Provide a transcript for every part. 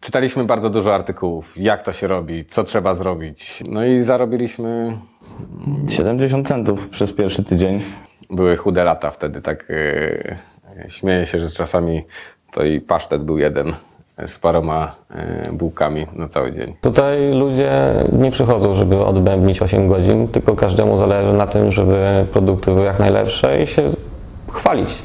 Czytaliśmy bardzo dużo artykułów, jak to się robi, co trzeba zrobić. No i zarobiliśmy. 70 centów przez pierwszy tydzień. Były chude lata wtedy, tak. Yy, śmieję się, że czasami to i pasztet był jeden z paroma yy, bułkami na cały dzień. Tutaj ludzie nie przychodzą, żeby odbębnić 8 godzin, tylko każdemu zależy na tym, żeby produkty były jak najlepsze i się chwalić.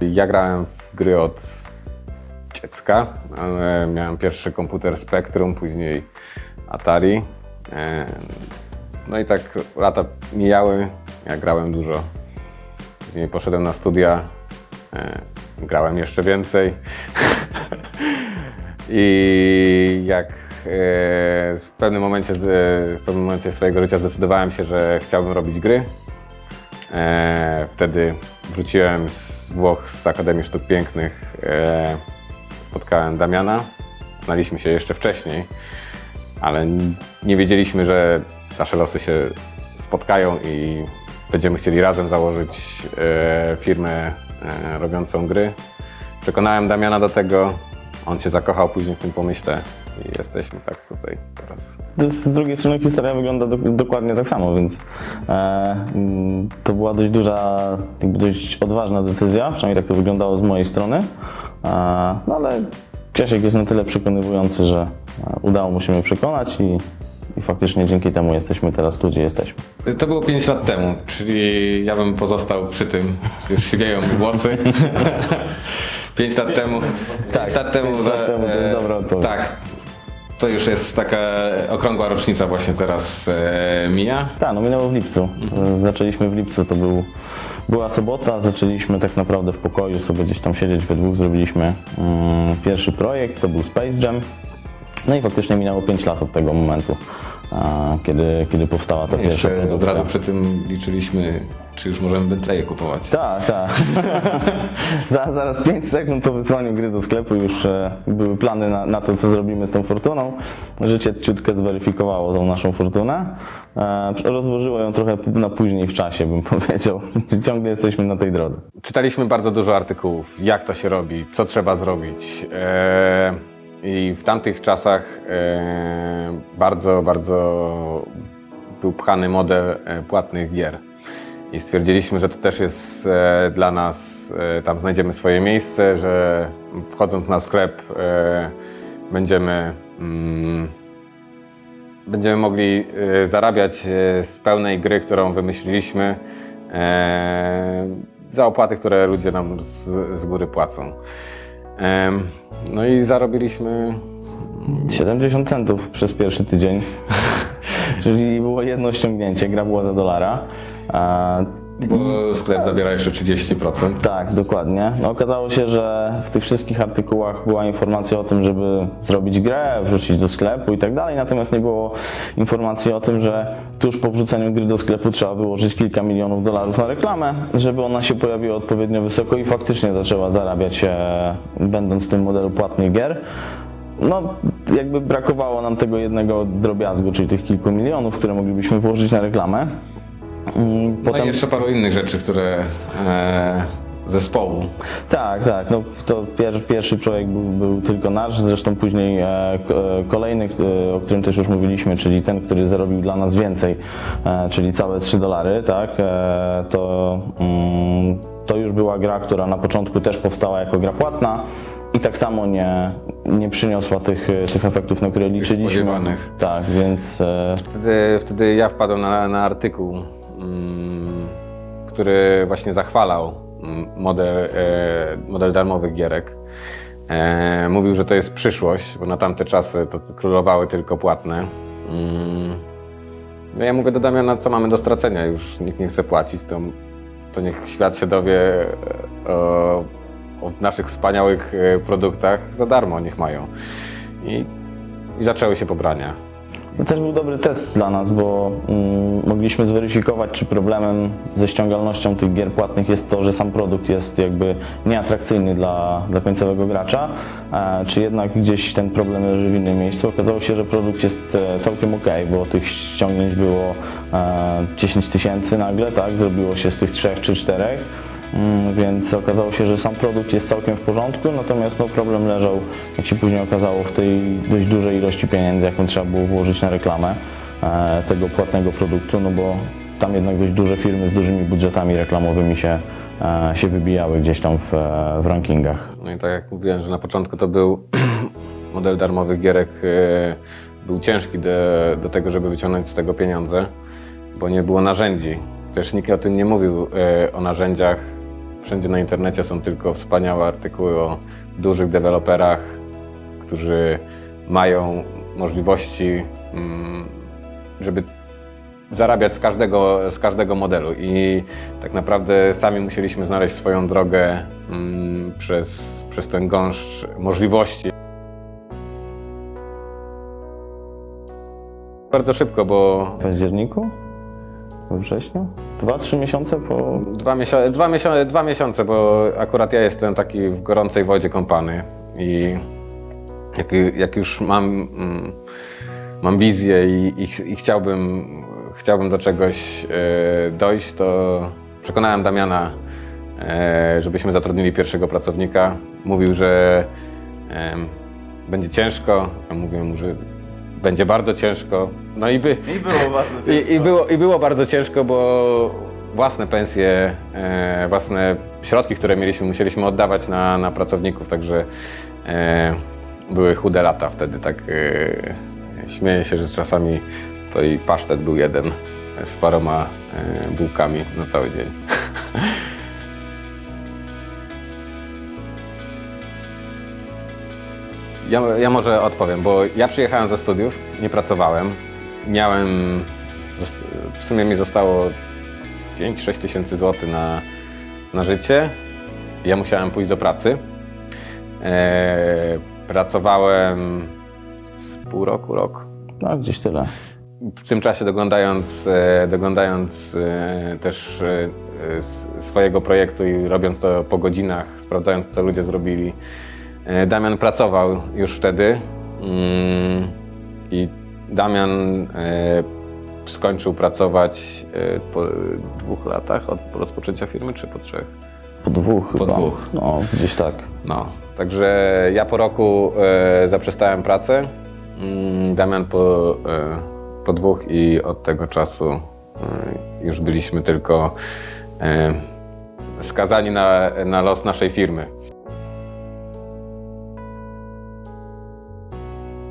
Ja grałem w gry od dziecka, ale miałem pierwszy komputer Spectrum, później Atari. E, No i tak lata mijały, ja grałem dużo. Później poszedłem na studia, e, grałem jeszcze więcej. I jak e, w pewnym momencie, z- w pewnym momencie swojego życia zdecydowałem się, że chciałbym robić gry, E, wtedy wróciłem z Włoch z Akademii Sztuk Pięknych. E, spotkałem Damiana. Znaliśmy się jeszcze wcześniej, ale nie wiedzieliśmy, że nasze losy się spotkają i będziemy chcieli razem założyć e, firmę e, robiącą gry. Przekonałem Damiana do tego. On się zakochał później w tym pomyśle i jesteśmy tak tutaj teraz. Z z drugiej strony historia wygląda do, dokładnie tak samo, więc e, mm, to była dość duża, jakby dość odważna decyzja, przynajmniej tak to wyglądało z mojej strony. E, no ale Grzesiek jest na tyle przekonywujący, że e, udało mu się mnie przekonać i, i faktycznie dzięki temu jesteśmy teraz tu, gdzie jesteśmy. To było 5 lat temu, czyli ja bym pozostał przy tym, już siwieją mi włosy. 5 lat temu. Tak, pięć lat temu, pięć lat temu to jest e, dobra odpowiedź. Tak. To już jest taka okrągła rocznica właśnie teraz e, mija. Tak, no minęło w lipcu. E, Zaczęliśmy w lipcu, to był, była sobota, zaczęliśmy tak naprawdę w pokoju sobie gdzieś tam siedzieć we dwóch, zrobiliśmy mm, pierwszy projekt, to był Space Jam. No i faktycznie minęło 5 lat od tego momentu, a, kiedy, kiedy powstała ta pierwsza Jeszcze od produkcja. razu przy tym liczyliśmy, czy już możemy Bentleye kupować. Tak, tak. Za, zaraz 5 sekund po wysłaniu gry do sklepu już e, były plany na, na to, co zrobimy z tą fortuną. Życie ciutkę zweryfikowało tą naszą fortunę. E, rozłożyło ją trochę na później w czasie, bym powiedział. Ciągle jesteśmy na tej drodze. Czytaliśmy bardzo dużo artykułów, jak to się robi, co trzeba zrobić. E, I w tamtych czasach e, bardzo, bardzo był pchany model e, płatnych gier. I stwierdziliśmy, że to też jest e, dla nas, e, tam znajdziemy swoje miejsce, że wchodząc na sklep e, będziemy, mm, będziemy mogli zarabiać z pełnej gry, którą wymyśliliśmy, za opłaty, które ludzie nam z, z góry płacą. No i zarobiliśmy 70 centów przez pierwszy tydzień. Czyli było jedno ściągnięcie, gra była za dolara. Bo sklep zabiera jeszcze 30%. Tak, dokładnie. No, okazało się, że w tych wszystkich artykułach była informacja o tym, żeby zrobić grę, wrzucić do sklepu i tak dalej, natomiast nie było informacji o tym, że tuż po wrzuceniu gry do sklepu trzeba wyłożyć kilka milionów dolarów na reklamę, żeby ona się pojawiła odpowiednio wysoko i faktycznie zaczęła zarabiać, e, będąc w tym modelu płatnych gier. No, jakby brakowało nam tego jednego drobiazgu, czyli tych kilku milionów, które moglibyśmy włożyć na reklamę. Mm, No i jeszcze paru innych rzeczy, które e, zespołu. Tak, tak. No, to pier, pierwszy projekt był, był tylko nasz, zresztą później e, e, kolejny, e, o którym też już mówiliśmy, czyli ten, który zarobił dla nas więcej, e, czyli całe 3 dolary, tak, e, to, mm, to już była gra, która na początku też powstała jako gra płatna i tak samo nie, nie przyniosła tych, tych efektów, na które liczyliśmy. spodziewanych. Tak, więc e, Wtedy, wtedy ja wpadłem na, na artykuł, który właśnie zachwalał mm, model, e, model darmowych gierek. E, mówił, że to jest przyszłość, bo na tamte czasy to królowały tylko płatne. Mm. No ja mówię do Damiana, co mamy do stracenia, już nikt nie chce płacić, to, to niech świat się dowie e, o, o naszych wspaniałych produktach za darmo niech mają. I, i zaczęły się pobrania. To też był dobry test dla nas, bo mm, mogliśmy zweryfikować, czy problemem ze ściągalnością tych gier płatnych jest to, że sam produkt jest jakby nieatrakcyjny dla, dla końcowego gracza, e, czy jednak gdzieś ten problem leży w innym miejscu. Okazało się, że produkt jest e, całkiem ok, bo tych ściągnięć było e, 10 tysięcy nagle, tak? Zrobiło się z tych trzech czy czterech. Mm, Więc okazało się, że sam produkt jest całkiem w porządku, natomiast no, problem leżał, jak się później okazało, w tej dość dużej ilości pieniędzy, jaką trzeba było włożyć na reklamę e, tego płatnego produktu, no bo tam jednak dość duże firmy z dużymi budżetami reklamowymi się, e, się wybijały gdzieś tam w, e, w rankingach. No i tak jak mówiłem, że na początku to był model darmowych gierek, był ciężki do, do tego, żeby wyciągnąć z tego pieniądze, bo nie było narzędzi. Też nikt o tym nie mówił, o narzędziach. Wszędzie na internecie są tylko wspaniałe artykuły o dużych deweloperach, którzy mają możliwości, mm, żeby zarabiać z każdego, z każdego modelu i tak naprawdę sami musieliśmy znaleźć swoją drogę mm, przez, przez ten gąszcz możliwości. Bardzo szybko, bo W październiku? We wrześniu? Dwa, trzy miesiące po... dwa, miesiące, dwa, miesiące, dwa miesiące, bo akurat ja jestem taki w gorącej wodzie kąpany i jak, jak już mam, mm, mam wizję i, i, i chciałbym, chciałbym do czegoś e, dojść, to przekonałem Damiana, e, żebyśmy zatrudnili pierwszego pracownika. Mówił, że będzie ciężko, a mówiłem że będzie bardzo ciężko. No i, by, I było bardzo i, i, było, I było bardzo ciężko, bo własne pensje, e, własne środki, które mieliśmy, musieliśmy oddawać na, na pracowników, także e, były chude lata wtedy. Tak e, śmieję się, że czasami to i pasztet był jeden z paroma e, bułkami na cały dzień. Ja, ja może odpowiem, bo ja przyjechałem ze studiów, nie pracowałem. Miałem, w sumie mi zostało 5-6 tysięcy złotych na, na życie. Ja musiałem pójść do pracy. E, pracowałem z pół roku, rok. No, gdzieś tyle. W tym czasie doglądając, e, doglądając e, też e, s- swojego projektu i robiąc to po godzinach, sprawdzając co ludzie zrobili, e, Damian pracował już wtedy mm, i Damian e, skończył pracować e, po dwóch latach od rozpoczęcia firmy, czy po trzech? Po dwóch chyba. dwóch. No, gdzieś tak. No, także ja po roku e, zaprzestałem pracy, mm, Damian po, e, po dwóch i od tego czasu e, już byliśmy tylko e, skazani na, na los naszej firmy.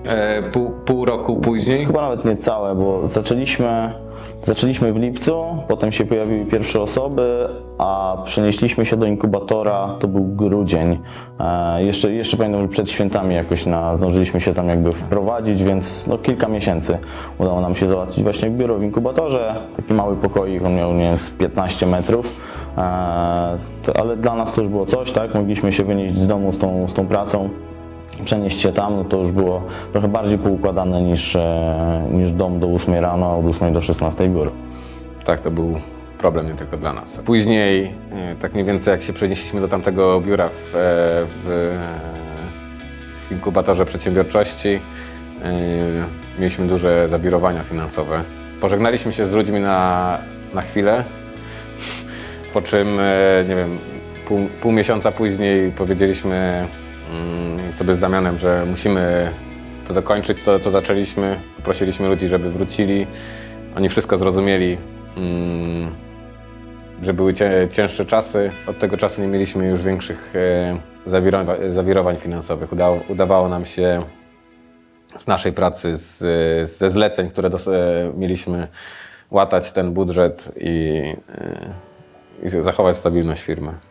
E, pół, pół roku później Chyba nawet nie całe, bo zaczęliśmy, zaczęliśmy w lipcu, potem się pojawiły pierwsze osoby, a przenieśliśmy się do inkubatora, to był grudzień. E, jeszcze, jeszcze pamiętam, że przed świętami jakoś na, zdążyliśmy się tam jakby wprowadzić, więc no, kilka miesięcy udało nam się załatwić właśnie biuro w inkubatorze. Taki mały pokoik, on miał nie wiem, z 15 metrów. E, to, ale dla nas to już było coś, tak? Mogliśmy się wynieść z domu z tą, z tą pracą przenieść się tam, to już było trochę bardziej poukładane niż, e, niż dom do 8 rano, a od 8 do 16 biuro. Tak, to był problem nie tylko dla nas. Później, e, tak mniej więcej jak się przenieśliśmy do tamtego biura w, e, w, w inkubatorze przedsiębiorczości, mieliśmy duże zawirowania finansowe. Pożegnaliśmy się z ludźmi na, na chwilę, po czym, nie wiem, pół, pół miesiąca później powiedzieliśmy sobie z Damianem, że musimy to dokończyć, to co zaczęliśmy. Prosiliśmy ludzi, żeby wrócili. Oni wszystko zrozumieli, mm, że były cięższe czasy. Od tego czasu nie mieliśmy już większych e, zawirowań, finansowych. Udawało nam się z naszej pracy, ze zleceń, które e, mieliśmy, łatać ten budżet i, e, i zachować stabilność firmy.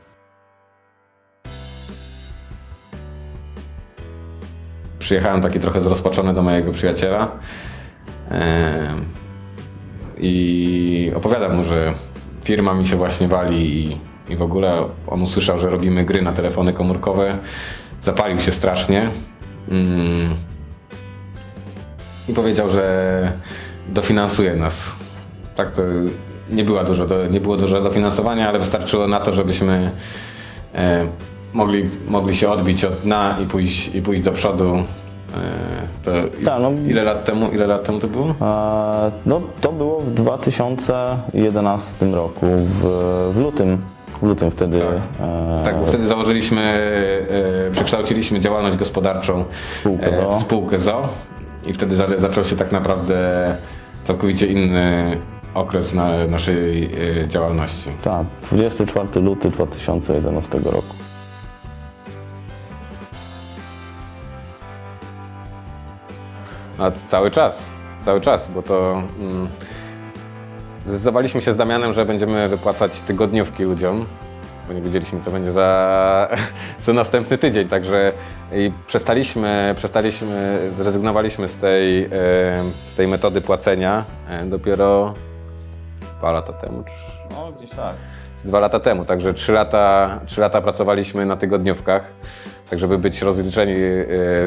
Przyjechałem taki trochę zrozpaczony do mojego przyjaciela i opowiadam mu, że firma mi się właśnie wali i i w ogóle on usłyszał, że robimy gry na telefony komórkowe. Zapalił się strasznie. Mm. I powiedział, że dofinansuje nas. Tak to nie, była dużo, nie było dużo dofinansowania, ale wystarczyło na to, żebyśmy mogli, mogli się odbić od dna i pójść, i pójść do przodu. E, Tak, no. ile lat temu? Ile lat temu to było? No to było w 2011 roku, w, w lutym. W lutym wtedy Tak. e, Tak, bo wtedy założyliśmy, e, przekształciliśmy działalność gospodarczą Spółkę e, ZOO. w spółkę ZO i wtedy za, zaczął się tak naprawdę całkowicie inny okres na, naszej e, działalności. tak, 24 luty 2011 roku. A cały czas, cały czas, bo to mm, zdecydowaliśmy się z Damianem, że będziemy wypłacać tygodniówki ludziom, bo nie wiedzieliśmy, co będzie za, za następny tydzień, także i przestaliśmy, przestaliśmy, zrezygnowaliśmy z tej, e, z tej metody płacenia e, dopiero dwa lata temu, trz- No gdzieś tak. z dwa lata temu, także trzy lata, trzy lata pracowaliśmy na tygodniówkach, tak żeby być rozliczeni e,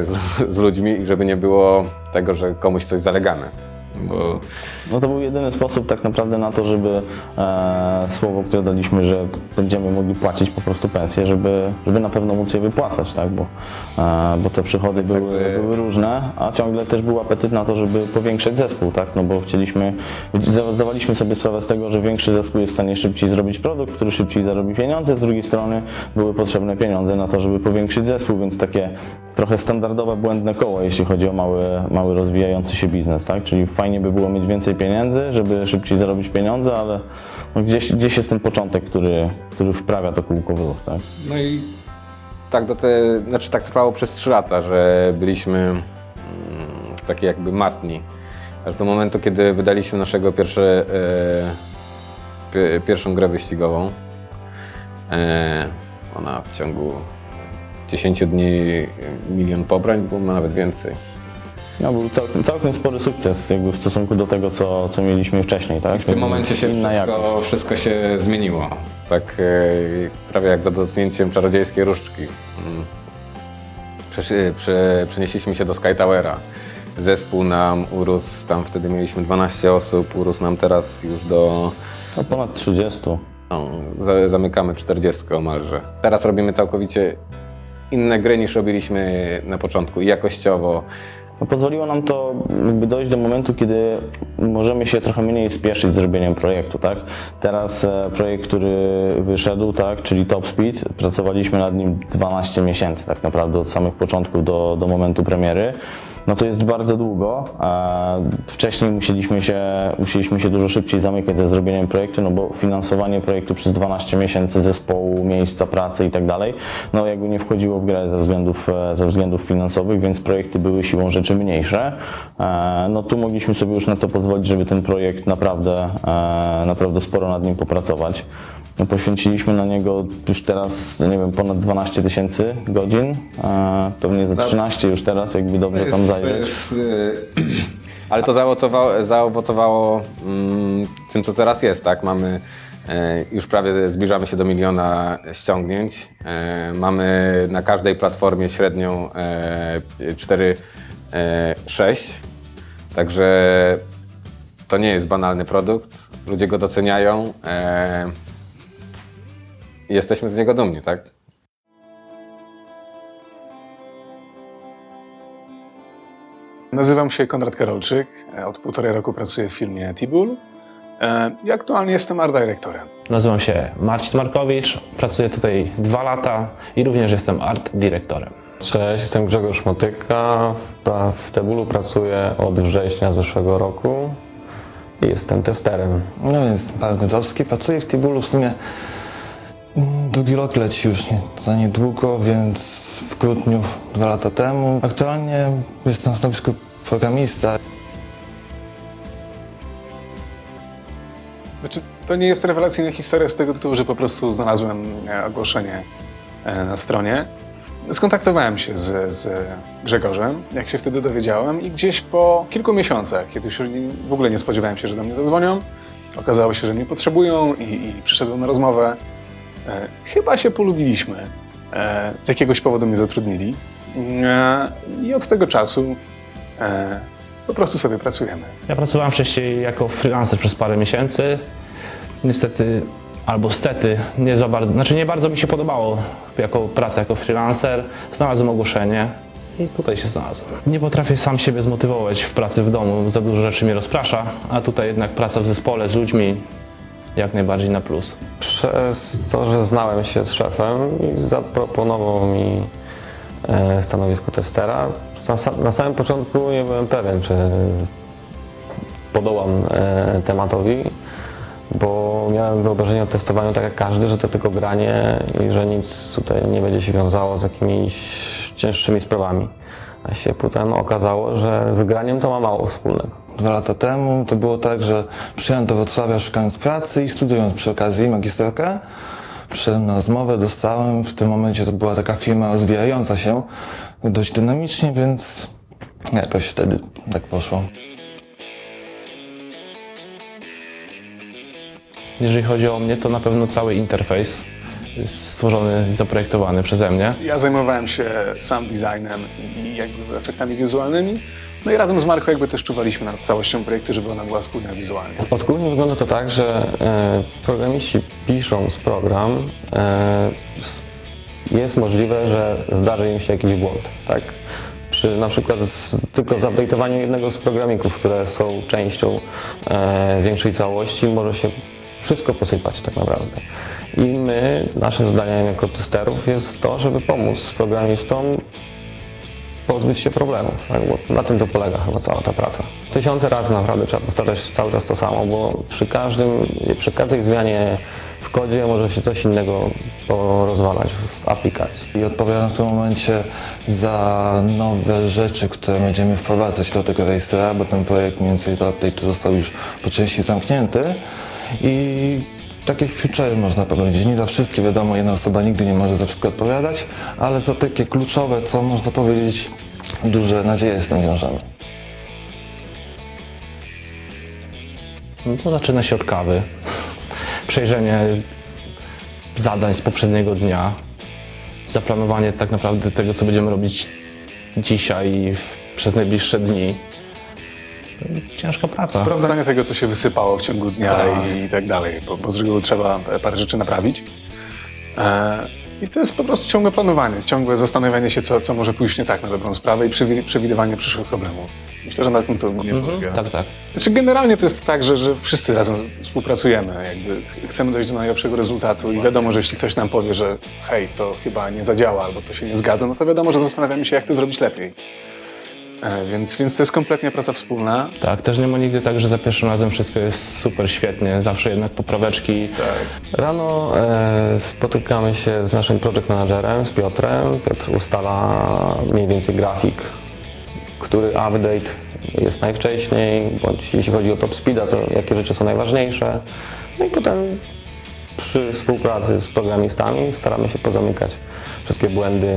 z, z ludźmi i żeby nie było tego, że komuś coś zalegane. Bo No to był jedyny sposób tak naprawdę na to, żeby e, słowo, które daliśmy, że będziemy mogli płacić po prostu pensje, żeby, żeby na pewno móc je wypłacać, tak? Bo, e, bo te przychody były, Jakby- były różne, a ciągle też był apetyt na to, żeby powiększyć zespół, tak? No bo chcieliśmy, zda- zdawaliśmy sobie sprawę z tego, że większy zespół jest w stanie szybciej zrobić produkt, który szybciej zarobi pieniądze, z drugiej strony były potrzebne pieniądze na to, żeby powiększyć zespół, więc takie trochę standardowe, błędne koło, jeśli chodzi o mały, mały rozwijający się biznes, tak? Czyli fajnie by było mieć więcej pieniędzy, żeby szybciej zarobić pieniądze, ale no gdzieś, gdzieś jest ten początek, który, który wprawia to kółko w ruch, tak? No i tak, do te, znaczy tak trwało przez 3 lata, że byliśmy mm, takie jakby matni. Aż do momentu, kiedy wydaliśmy naszego pierwsze, e, pi- pierwszą grę wyścigową. E, ona w ciągu 10 dni milion pobrań, było nawet więcej. No, był całkiem, całkiem spory sukces jakby w stosunku do tego, co, co mieliśmy wcześniej, tak? W tym momencie się Inna wszystko, jakość. wszystko się zmieniło. Tak e, prawie jak za dotknięciem czarodziejskiej różdżki. Mm. Przesz, e, prze, przenieśliśmy się do Sky Towera. Zespół nam urósł, tam wtedy mieliśmy 12 osób, urósł nam teraz już do... No, ponad 30. No, za, zamykamy 40 omalże. Teraz robimy całkowicie inne gry niż robiliśmy na początku i jakościowo. No, pozwoliło nam to dojść do momentu, kiedy możemy się trochę mniej spieszyć z robieniem projektu, tak? Teraz e, projekt, który wyszedł, tak, czyli Top Speed, pracowaliśmy nad nim 12 miesięcy tak naprawdę od samych początków do, do momentu premiery. No to jest bardzo długo. Wcześniej musieliśmy się, musieliśmy się dużo szybciej zamykać ze zrobieniem projektu, no bo finansowanie projektu przez 12 miesięcy zespołu, miejsca pracy i tak dalej, no jakby nie wchodziło w grę ze względów, e, ze względów finansowych, więc projekty były siłą rzeczy mniejsze. E, No tu mogliśmy sobie już na to pozwolić, żeby ten projekt naprawdę, e, naprawdę sporo nad nim popracować. No, poświęciliśmy na niego już teraz, nie wiem, ponad 12 tysięcy godzin, e, pewnie za 13 już teraz, jakby dobrze tam zajrzeć. y, ale to zaowocowało, zaowocowało mm, tym, co teraz jest, tak? Mamy e, już prawie zbliżamy się do miliona ściągnięć. E, Mamy na każdej platformie średnią 4-6. Także to nie jest banalny produkt. Ludzie go doceniają. e, Jesteśmy z niego dumni, tak? Nazywam się Konrad Karolczyk. Od półtorej roku pracuję w firmie Tibul e, i aktualnie jestem art dyrektorem. Nazywam się Marcin Markowicz, pracuję tutaj dwa lata i również jestem art dyrektorem. Cześć, jestem Grzegorz Motyka. W, w Tebulu pracuję od września zeszłego roku i jestem testerem. No więc Paweł Gądowski, pracuję w Tibulu w sumie drugi rok leci już nie, za niedługo, więc w grudniu dwa lata temu. Aktualnie jestem na stanowisku programista. Znaczy, to nie jest rewelacyjna historia z tego tytułu, że po prostu znalazłem e, ogłoszenie e, na stronie. Skontaktowałem się z, z Grzegorzem, jak się wtedy dowiedziałem, i gdzieś po kilku miesiącach, kiedy już w ogóle nie spodziewałem się, że do mnie zadzwonią, okazało się, że mnie potrzebują i, i przyszedłem na rozmowę. E, chyba się polubiliśmy. E, z jakiegoś powodu mnie zatrudnili. E, I od tego czasu po prostu sobie pracujemy. Ja pracowałem wcześniej jako freelancer przez parę miesięcy. Niestety, albo stety, nie za bardzo, znaczy nie bardzo mi się podobało jako praca jako freelancer. Znalazłem ogłoszenie i tutaj się znalazłem. Nie potrafię sam siebie zmotywować w pracy w domu, za dużo rzeczy mnie rozprasza, a tutaj jednak praca w zespole z ludźmi jak najbardziej na plus. Przez to, że znałem się z szefem i zaproponował mi e, stanowisko testera, na, sa- na samym początku nie byłem pewien, czy podołam e, tematowi, bo miałem wyobrażenie o testowaniu tak jak każdy, że to tylko granie i że nic tutaj nie będzie się wiązało z jakimiś cięższymi sprawami. A się potem okazało, że z graniem to ma mało wspólnego. Dwa lata temu to było tak, że przyjechałem do Wrocławia szukając pracy i studiując przy okazji magisterkę. Przyszedłem na rozmowę, dostałem. W tym momencie to była taka firma rozwijająca się dość dynamicznie, więc jakoś wtedy tak poszło. Jeżeli chodzi o mnie, to na pewno cały interfejs jest stworzony i zaprojektowany przeze mnie. Ja zajmowałem się sam designem i jakby efektami wizualnymi. No i razem z Marką jakby też czuwaliśmy nad całością projektu, żeby ona była spójna wizualnie. Odgórnie wygląda to tak, że e, programiści pisząc program, e, jest możliwe, że zdarzy im się jakiś błąd, tak? Przy na przykład z, tylko zupdate'owaniu jednego z programików, które są częścią e, większej całości, może się wszystko posypać tak naprawdę. I my, naszym zadaniem jako testerów jest to, żeby pomóc programistom pozbyć się problemów. Tak? Bo na tym to polega chyba cała ta praca. Tysiące razy naprawdę trzeba powtarzać cały czas to samo, bo przy, każdym, przy każdej zmianie w kodzie może się coś innego porozwalać w aplikacji. I odpowiadam w tym momencie za nowe rzeczy, które będziemy wprowadzać do tego Racera, bo ten projekt mniej więcej do update'u został już po części zamknięty. I takie feature można powiedzieć. Nie za wszystkie, wiadomo, jedna osoba nigdy nie może za wszystko odpowiadać, ale za takie kluczowe, co można powiedzieć, duże nadzieje z tym wiążemy. No to zaczyna się od kawy. Przejrzenie zadań z poprzedniego dnia. Zaplanowanie tak naprawdę tego, co będziemy robić dzisiaj i w, przez najbliższe dni. Ciężka praca. Sprawdzanie tego, co się wysypało w ciągu dnia i, i tak dalej, bo, bo z reguły trzeba parę rzeczy naprawić. E, I to jest po prostu ciągłe planowanie, ciągłe zastanawianie się, co, co może pójść nie tak na dobrą sprawę i przewi- przewidywanie przyszłych problemów. Myślę, że na tym to nie polega. Tak, tak. Znaczy generalnie to jest tak, że, że wszyscy razem współpracujemy, jakby ch- chcemy dojść do najlepszego rezultatu i wiadomo, że jeśli ktoś nam powie, że hej, to chyba nie zadziała albo to się nie zgadza, no to wiadomo, że zastanawiamy się, jak to zrobić lepiej. E, Więc, więc to jest kompletnie praca wspólna. Tak, też nie ma nigdy tak, że za pierwszym razem wszystko jest super świetnie. Zawsze jednak popraweczki. Rano e, spotykamy się z naszym project managerem, z Piotrem. Piotr ustala mniej więcej grafik, który update jest najwcześniej, bądź jeśli chodzi o top speeda, co, jakie rzeczy są najważniejsze. No i potem przy współpracy z programistami staramy się pozamykać wszystkie błędy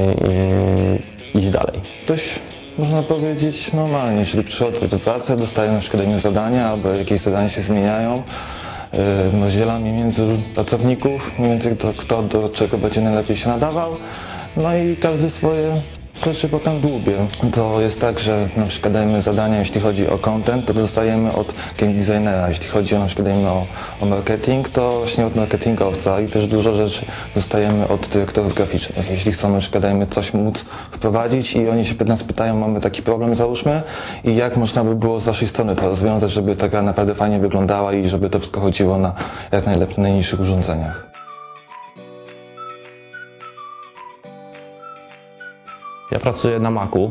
i iść dalej. Dość, można powiedzieć, normalnie, czyli przychodzę do pracy, dostaję na przykład inne zadania, albo jakieś zadania się zmieniają. Yy, Rozdzielamy między pracowników, mniej więcej kto, kto do czego będzie najlepiej się nadawał. No i każdy swoje rzeczy potem dłubie. To jest tak, że na przykład dajemy zadania, jeśli chodzi o content, to dostajemy od game designera. Jeśli chodzi o, na przykład dajemy o, o marketing, to właśnie od marketingowca i też dużo rzeczy dostajemy od dyrektorów graficznych. Jeśli chcą na przykład dajemy coś móc wprowadzić i oni się nas pytają, mamy taki problem załóżmy i jak można by było z waszej strony to rozwiązać, żeby ta gra naprawdę fajnie wyglądała i żeby to wszystko chodziło na jak najlepiej, najniższych urządzeniach. Ja pracuję na Macu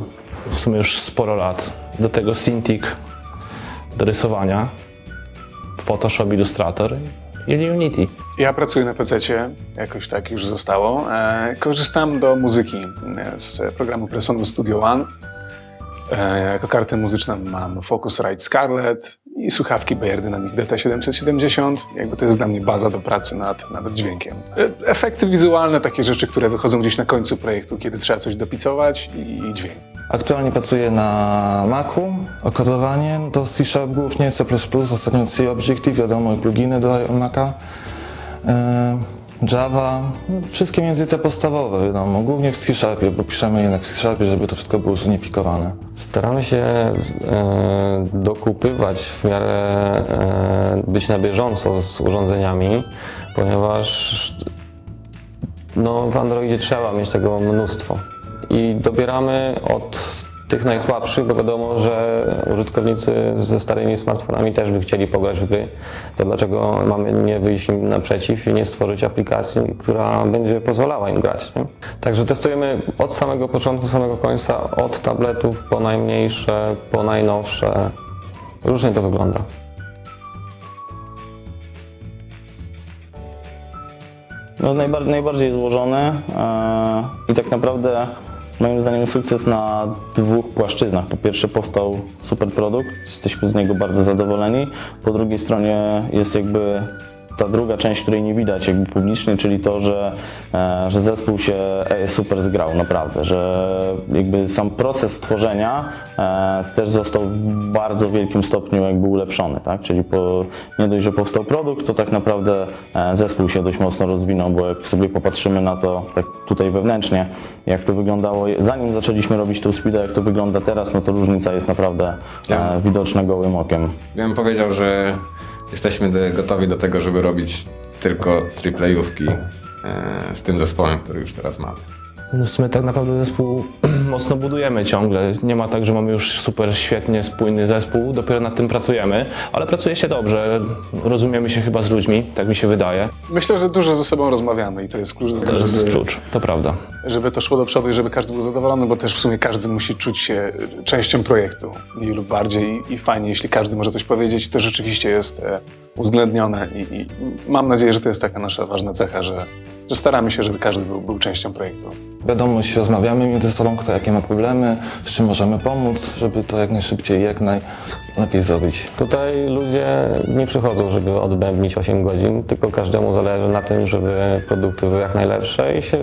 w sumie już sporo lat. Do tego Cintiq do rysowania, Photoshop, Illustrator i Unity. Ja pracuję na PC, jakoś tak już zostało. E, korzystam do muzyki e, z programu Presonus Studio One. E, jako kartę muzyczną mam Focusrite Scarlett i słuchawki Beyer Dynamic DT770. Jakby to jest dla mnie baza do pracy nad, nad dźwiękiem. E, efekty wizualne, takie rzeczy, które wychodzą gdzieś na końcu projektu, kiedy trzeba coś dopicować i, i dźwięk. Aktualnie pracuję na Macu, okodowanie, to C Sharp głównie, C++, ostatnio C Objective, wiadomo, pluginy do Maca. Yy, Java, no, wszystkie między te podstawowe, wiadomo, głównie w C-Sharpie, bo piszemy jednak w C-Sharpie, żeby to wszystko było zunifikowane. Staramy się e, dokupywać w miarę, e, być na bieżąco z urządzeniami, ponieważ no, w Androidzie trzeba mieć tego mnóstwo. I dobieramy od tych najsłabszych, bo wiadomo, że użytkownicy ze starymi smartfonami też by chcieli pograć w gry. To dlaczego mamy nie wyjść im naprzeciw i nie stworzyć aplikacji, która będzie pozwalała im grać. Nie? Także testujemy od samego początku, samego końca, od tabletów po najmniejsze, po najnowsze. Różnie to wygląda. No, najbar- najbardziej złożone e, i tak naprawdę moim zdaniem sukces na dwóch płaszczyznach. Po pierwsze powstał super produkt, jesteśmy z niego bardzo zadowoleni. Po drugiej stronie jest jakby ta druga część, której nie widać jakby publicznie, czyli to, że, e, że zespół się e, super zgrał, naprawdę, że jakby sam proces tworzenia e, też został w bardzo wielkim stopniu jakby ulepszony, tak? Czyli po, nie dość, że powstał produkt, to tak naprawdę zespół się dość mocno rozwinął, bo jak sobie popatrzymy na to tak tutaj wewnętrznie, jak to wyglądało, zanim zaczęliśmy robić tą speeda, jak to wygląda teraz, no to różnica jest naprawdę e, widoczna gołym okiem. Ja bym powiedział, że jesteśmy gotowi do tego, żeby robić tylko triplejówki e, z tym zespołem, który już teraz mamy. No w sumie tak naprawdę zespół mocno budujemy ciągle. Nie ma tak, że mamy już super świetnie spójny zespół, dopiero nad tym pracujemy, ale pracuje się dobrze. Rozumiemy się chyba z ludźmi, tak mi się wydaje. Myślę, że dużo ze sobą rozmawiamy i to jest klucz do To tego, jest żeby, klucz, to prawda. żeby to szło do przodu i żeby każdy był zadowolony, bo też w sumie każdy musi czuć się częścią projektu, mniej lub bardziej. I fajnie, jeśli każdy może coś powiedzieć, to rzeczywiście jest e, uwzględnione i, i mam nadzieję, że to jest taka nasza ważna cecha, że, że staramy się, żeby każdy był, był częścią projektu. Wiadomo, jeśli rozmawiamy między sobą, kto jakie ma problemy, z czym możemy pomóc, żeby to jak najszybciej, jak najlepiej zrobić. Tutaj ludzie nie przychodzą, żeby odbębnić 8 godzin, tylko każdemu zależy na tym, żeby produkty były jak najlepsze i się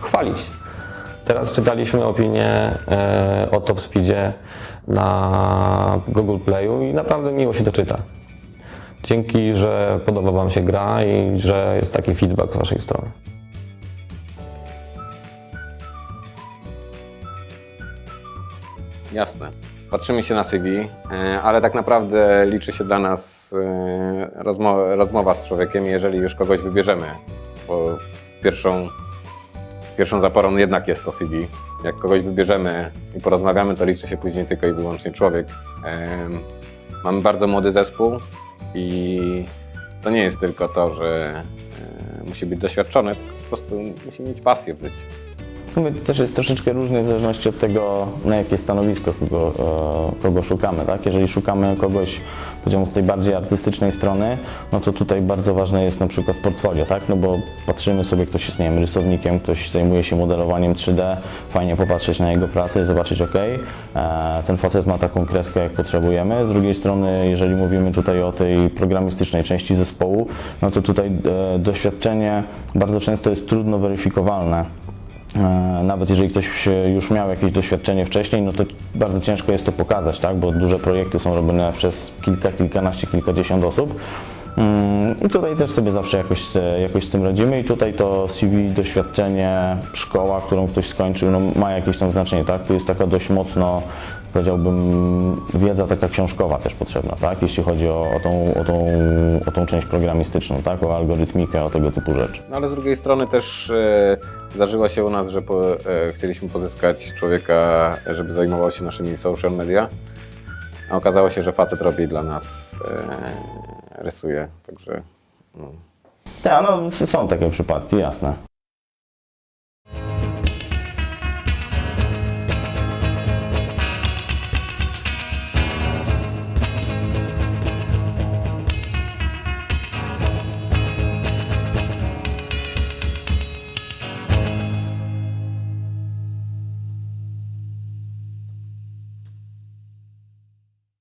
chwalić. Teraz czytaliśmy opinię e, o Top Speedzie na Google Playu i naprawdę miło się to czyta. Dzięki, że podoba Wam się gra i że jest taki feedback z Waszej strony. Jasne. Patrzymy się na CV, e, ale tak naprawdę liczy się dla nas e, rozmo- rozmowa z człowiekiem, jeżeli już kogoś wybierzemy, bo pierwszą, pierwszą zaporą jednak jest to CV. Jak kogoś wybierzemy i porozmawiamy, to liczy się później tylko i wyłącznie człowiek. Em, Mamy bardzo młody zespół i to nie jest tylko to, że e, musi być doświadczony, tylko po prostu musi mieć pasję w życiu. Mówię, to też jest troszeczkę różnie w zależności od tego, na jakie stanowisko kogo, e, kogo szukamy. Tak? Jeżeli szukamy kogoś powiedziałbym, z tej bardziej artystycznej strony, no to tutaj bardzo ważne jest na przykład portfolio, tak? no bo patrzymy sobie, ktoś jest nie wiem, rysownikiem, ktoś zajmuje się modelowaniem 3D, fajnie popatrzeć na jego pracę i zobaczyć, ok, e, ten facet ma taką kreskę, jak potrzebujemy. Z drugiej strony, jeżeli mówimy tutaj o tej programistycznej części zespołu, no to tutaj e, doświadczenie bardzo często jest trudno weryfikowalne. E, Nawet jeżeli ktoś już miał jakieś doświadczenie wcześniej, no to bardzo ciężko jest to pokazać, tak? bo duże projekty są robione przez kilka, kilkanaście, kilkadziesiąt osób. Mm, I tutaj też sobie zawsze jakoś, z- jakoś z tym radzimy i tutaj to CV, doświadczenie, szkoła, którą ktoś skończył, no ma jakieś tam znaczenie, tak? Tu jest taka dość mocno, powiedziałbym, wiedza taka książkowa też potrzebna, tak? Jeśli chodzi o, o, tą, o, tą, o tą część programistyczną, tak? O algorytmikę, o tego typu rzeczy. No ale z drugiej strony też e, zdarzyło się u nas, że po, e, chcieliśmy pozyskać człowieka, żeby zajmował się naszymi social media, a okazało się, że facet robi dla nas, e, rysuje, także no. Tak, no są takie przypadki, jasne.